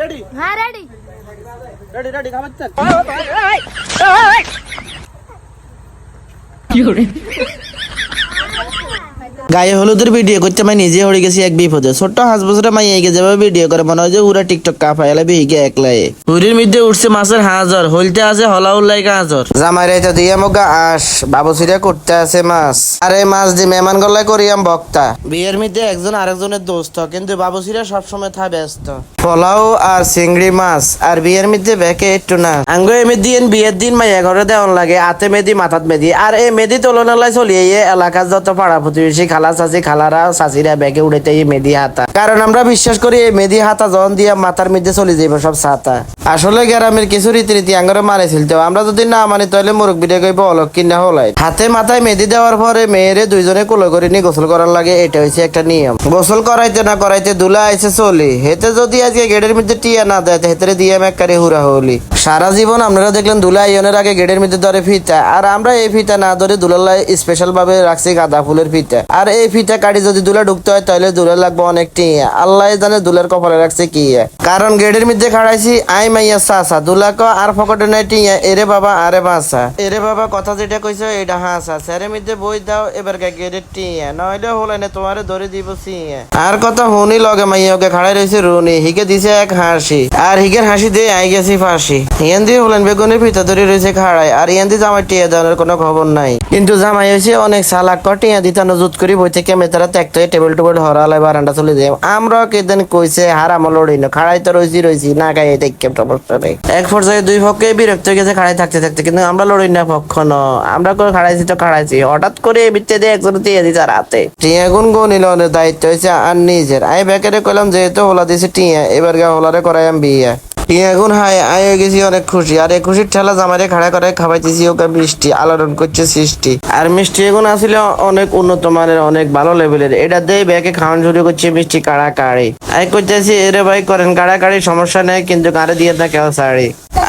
Ready હા ready ready ready કામ જ গায়ে হলুদের ভিডিও করতে আমি নিজে হয়ে গেছি এক বিপদে। ছোট্ট হাঁস বছরে মাই এগে যাবে ভিডিও করে মনে হয় যে পুরা টিকটক কা ফাইলে বিহিকে একলাই। হুরির মধ্যে উঠছে মাছের হাজার হইলতে আছে হলা উল্লাই হাজার। জামাই রে তো দিয়ে মগা আস বাবুসিরা করতে আছে মাছ। আরে মাছ দি মেহমান গল্লাই করিয়াম বক্তা। বিয়ের মধ্যে একজন আরেকজনের দোস্ত কিন্তু বাবুসিরা সবসময় থা ব্যস্ত। পোলাও আর চিংড়ি মাছ আর বিয়ের মধ্যে বেকে একটু না। আঙ্গ এমে দিন বিয়ের দিন মাইয়া ঘরে দেওয়ান লাগে আতে মেদি মাথাত মেদি আর এই মেদি তোলনালাই চলিয়ে এই এলাকার যত পাড়া প্রতিবেশী খালা চাচি খালারা চাচিরা ব্যাগে উড়েতে এই মেদি হাতা। কারণ আমরা বিশ্বাস করি এই মেদি হাতা জন দিয়ে মাথার মধ্যে চলে যাইব সব ছাতা। আসলে গ্রামের কিছু রীতিনীতি আঙ্গরে মারে ছিল আমরা যদি না মানি তাহলে মুরগ বিড়ে কইব অলক কিনা হলাই। হাতে মাথায় মেদি দেওয়ার পরে মেয়েরে দুইজনে কোলো করে নিয়ে গোসল করার লাগে, এটা হচ্ছে একটা নিয়ম। গোসল করাইতে না করাইতে দুলা আইছে চলি। হেতে যদি আজকে গেটের মধ্যে টিয়া না দেয় হেতে দিয়ে মেকারে হুরা হলি সারা জীবন আপনারা দেখলেন দুলা আইনের আগে গেটের মধ্যে ধরে ফিতা। আর আমরা এই ফিতা না ধরে দুলালাই স্পেশাল ভাবে রাখছি গাঁদা ফুলের ফিতা। আর এই ফিতা কাটি যদি দুলা ঢুকতে হয়, তাহলে দুলা লাগবে অনেক টিয়া। আল্লাহ জানে দুলার কপালে রাখছে কি কারণ গেটের মধ্যে খাড়াইছি, আই মাইয়া সাসা। দুলাক আর ফকটে নাই টিয়া, এরে বাবা, আরে বাসা এরে বাবা, কথা যেটা কইছো এটা হাসা। স্যারের মধ্যে বই দাও, এবার গেটের টিয়া। নইলে হলে না, তোমারে ধরে দিব সিয়া আর কথা হুনি লগে মাইয়া ওকে খাড়াই রয়েছে রুনি। হিকে দিছে এক হাসি। আর হিকের হাসি দিয়ে আই গেছি ফাঁসি। ইয়ান দিয়ে হলেন বেগুনের ভিতর ধরে রয়েছে খাড়াই আর ইয়ান দিয়ে জামাই টিয়া দেওয়ার কোনো খবর নাই। কিন্তু জামাই হয়েছে অনেক সালাক কর টিয়া দিতে নজুত করি বই থেকে মেতারা ত্যাগতে টেবিল টেবিল হরালে বারান্দা চলে যায়। আমরা কেদিন কইছে, হারাম লড়ি না খাড়াই তো রয়েছি রয়েছি না গাই দেখে সমস্যা নেই এক পর্যায়ে দুই পক্ষে বিরক্ত হয়ে গেছে খাড়াই থাকতে থাকতে। কিন্তু আমরা লড়ি না পক্ষ ন আমরা করে খাড়াইছি তো খাড়াইছি। হঠাৎ করে বিত্তে দিয়ে একজন দিয়ে দিছে রাতে টিয়া গুন গনিল দায়িত্ব হয়েছে আর নিজের। আমি বেকারে কইলাম, যেহেতু হোলা দিছে টিয়া, এবার গা হোলারে করাইম বিয়ে। গুন হাই আয় হয়ে গেছি অনেক খুশি। আর এই খুশির ঠেলা জামারে খাড়া করে খাওয়াইতেছি, ওকে মিষ্টি, আলোড়ন করছে সৃষ্টি। আর মিষ্টি এগুন আসলে অনেক উন্নত মানের, অনেক ভালো লেভেলের। এটা দিয়ে ব্যাগে খাওয়ান শুরু করছে মিষ্টি কাড়া কাড়ি আয় করতেছি এরে ভাই, করেন কাড়া কাড়ি সমস্যা নেই, কিন্তু কাড়ে দিয়ে না কেউ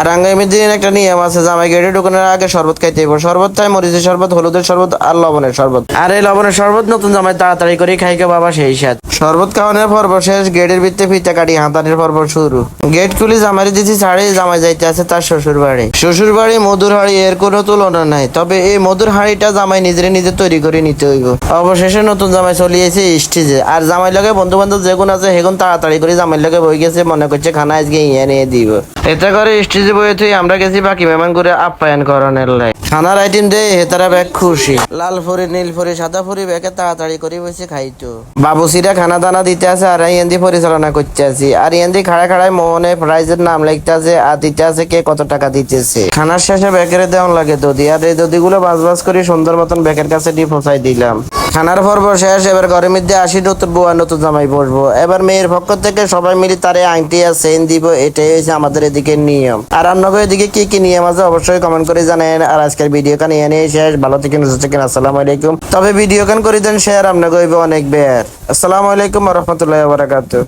শাড়ি আর আগামী দিন একটা নিয়ম আছে জামাই গেটে ঢুকানোর আগে শরবত খাইতে হইব। শরবত খাই মরিচের শরবত হলুদের শরবত আর লবণের শরবত। আর এই লবণের শরবত নতুন জামাই তাড়াতাড়ি করে খাইকে বাবা সেই সাথ শরবত খাওয়ানোর পর্ব শেষ গেটের ভিতরে ফিতে কাটি হাতানের পর্ব শুরু। গেট খুলে জামাই দিছি ছাড়ে জামাই যাইতে আছে তার শ্বশুর বাড়ি। শ্বশুর বাড়ি মধুর হাড়ি এর কোনো তুলনা নাই। তবে এই মধুর হাড়িটা জামাই নিজের নিজে তৈরি করে নিতে হইব। অবশেষে নতুন জামাই চলিয়েছে স্টেজে। আর জামাই লগে বন্ধু বান্ধব যেগুন আছে সেগুন তাড়াতাড়ি করে জামাই লগে বই গেছে মনে করছে খানা আজকে ইয়ে নিয়ে দিব। এটা করে স্টেজে বইয়ে তুই আমরা গেছি বাকি মেহমান করে আপ্যায়ন করণের লাই। খানার আইটেম দে হেতারা ব্যাগ খুশি। লাল ফুরি নীল ফুরি সাদা ফুরি ব্যাগে তাড়াতাড়ি করে বসে খাইতো। বাবুসিরা খানা দানা দিতে আছে আর ইয়ান্দি পরিচালনা করতে আছি। আর ইয়ান্দি খাড়া খাড়ায় মনে প্রাইজের নাম লিখতে আছে, আর দিতে আছে কে কত টাকা দিতেছে। খানার শেষে ব্যাগের দেওয়ান লাগে দদি আর এই দদিগুলো বাজ বাজ করে সুন্দর মতন ব্যাগের কাছে দিয়ে পৌঁছাই দিলাম। খানার পর্ব শেষ, এবার ঘরের মধ্যে আসি, নতুন আর নতুন জামাই বসবো এবার মেয়ের পক্ষ থেকে সবাই মিলে তারে আংটি আর চেন দিব, এটাই হয়েছে আমাদের এদিকে নিয়ম। আর আপনাদের এদিকে কি কি নিয়ম আছে অবশ্যই কমেন্ট করে জানেন আর আজকের ভিডিও কান এনে শেষ। ভালো থেকে সুস্থ থাকেন, আসসালামু আলাইকুম। তবে ভিডিও কান করে দেন শেয়ার, আপনাকে অনেক বের। আসসালামু আলাইকুম রহমতুল্লাহ বারাকাতুহ।